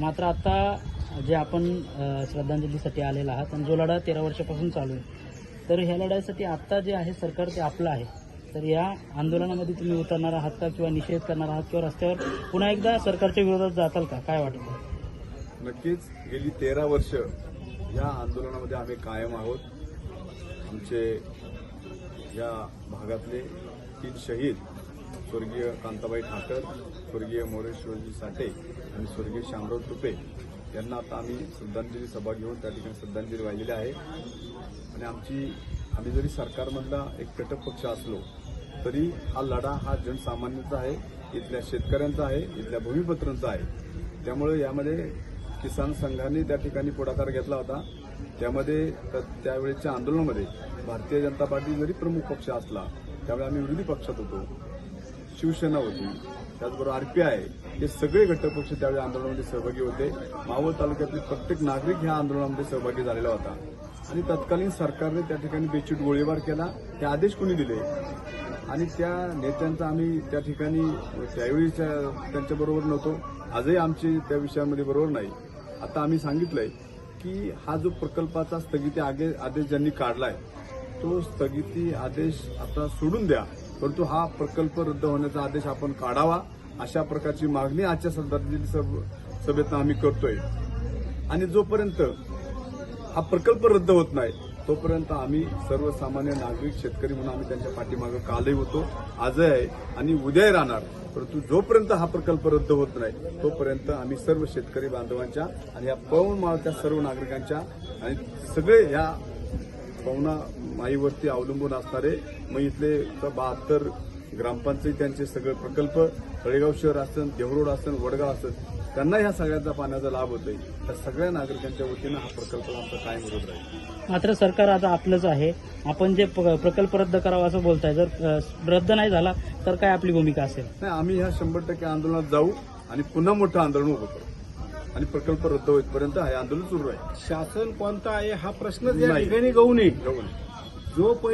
मात्र आता जे आपण श्रद्धांजलीसाठी आलेला आहात आणि जो लढा तेरा वर्षापासून चालू आहे तर ह्या लढाईसाठी आत्ता जे आहे सरकार ते आपलं आहे. तर या आंदोलनामध्ये तुम्ही उतरणार आहात का किंवा निषेध करणार आहात किंवा रस्त्यावर पुन्हा एकदा सरकारच्या विरोधात जाताल का? काय वाटतं? नक्कीच गेली तेरा वर्ष या आंदोलनामध्ये आम्ही कायम आहोत. आमचे या भागातले तीन शहीद स्वर्गीय कांताबाई ठाकर स्वर्गीय मोरेश्वरजी साठे आणि स्वर्गीय शामराव तुपे यांना आता आम्ही श्रद्धांजली सभा घेऊन त्या ठिकाणी श्रद्धांजली वाहिलेली आहे. आणि आमची आम्ही जरी सरकारमधला एक कटक पक्ष असलो तरी हा लढा हा जनसामान्यांचा आहे इथल्या शेतकऱ्यांचा आहे इथल्या भूमिपत्रांचा आहे. त्यामुळे यामध्ये किसान संघाने त्या ठिकाणी पुढाकार घेतला होता. त्यामध्ये त्या- त्यावेळेच्या आंदोलनामध्ये भारतीय जनता पार्टी जरी प्रमुख पक्ष असला त्यावेळी आम्ही विरोधी पक्षात होतो. शिवसेना होती. त्याचबरोबर आरपीआय हे सगळे घटक पक्ष त्यावेळी आंदोलनामध्ये सहभागी होते. मावळ तालुक्यातील प्रत्येक नागरिक ह्या आंदोलनामध्ये सहभागी झालेला होता. आणि तत्कालीन सरकारने त्या ठिकाणी बेछूट गोळीबार केला. हे आदेश कोणी दिले? आणि त्या नेत्यांचा आम्ही त्या ठिकाणी त्यावेळीच्या त्यांच्याबरोबर नव्हतो. आजही आमची त्या विषयामध्ये बरोबर नाही. आता आम्ही सांगितलंय की हा जो प्रकल्पाचा स्थगिती आगे आदेश ज्यांनी काढलाय तो स्थगिती आदेश आता सोडून द्या. परंतु हा प्रकल्प रद्द होण्याचा आदेश आपण काढावा अशा प्रकारची मागणी आजच्या संदर्भातील सब सभेतनं आम्ही करतोय. आणि जोपर्यंत हा प्रकल्प रद्द होत नाही तोपर्यंत आम्ही सर्वसामान्य नागरिक शेतकरी म्हणून आम्ही त्यांच्या पाठीमागं कालही होतो आजही आहे आणि उद्याही राहणार. परंतु जोपर्यंत हा प्रकल्प रद्द होत नाही तोपर्यंत आम्ही सर्व शेतकरी बांधवांच्या आणि या पवन माळच्या सर्व नागरिकांच्या आणि सगळे या पवना माईवरती अवलंबून असणारे मग इथले बहात्तर ग्रामपंचायत त्यांचे सगळे प्रकल्प तळेगाव शहर असेल देवरोड असेल वडगाव असेल त्यांना ह्या सगळ्यांचा पाण्याचा लाभ होतोय. त्या सगळ्या नागरिकांच्या वतीनं हा प्रकल्प आमचा कायम विरोध राहील. मात्र सरकार आता आपलंच आहे. आपण जे प्रकल्प रद्द करावा असं बोलताय जर रद्द नाही झाला तर काय आपली भूमिका असेल? नाही आम्ही ह्या शंभर टक्के आंदोलनात जाऊ आणि पुन्हा मोठं आंदोलन उभं करू. आणि प्रकल्प रद्द होईपर्यंत हे आंदोलन सुरू राहील शासन कोणतं आहे हा प्रश्नच या. ठिकाणी गहू नये जोपर्यंत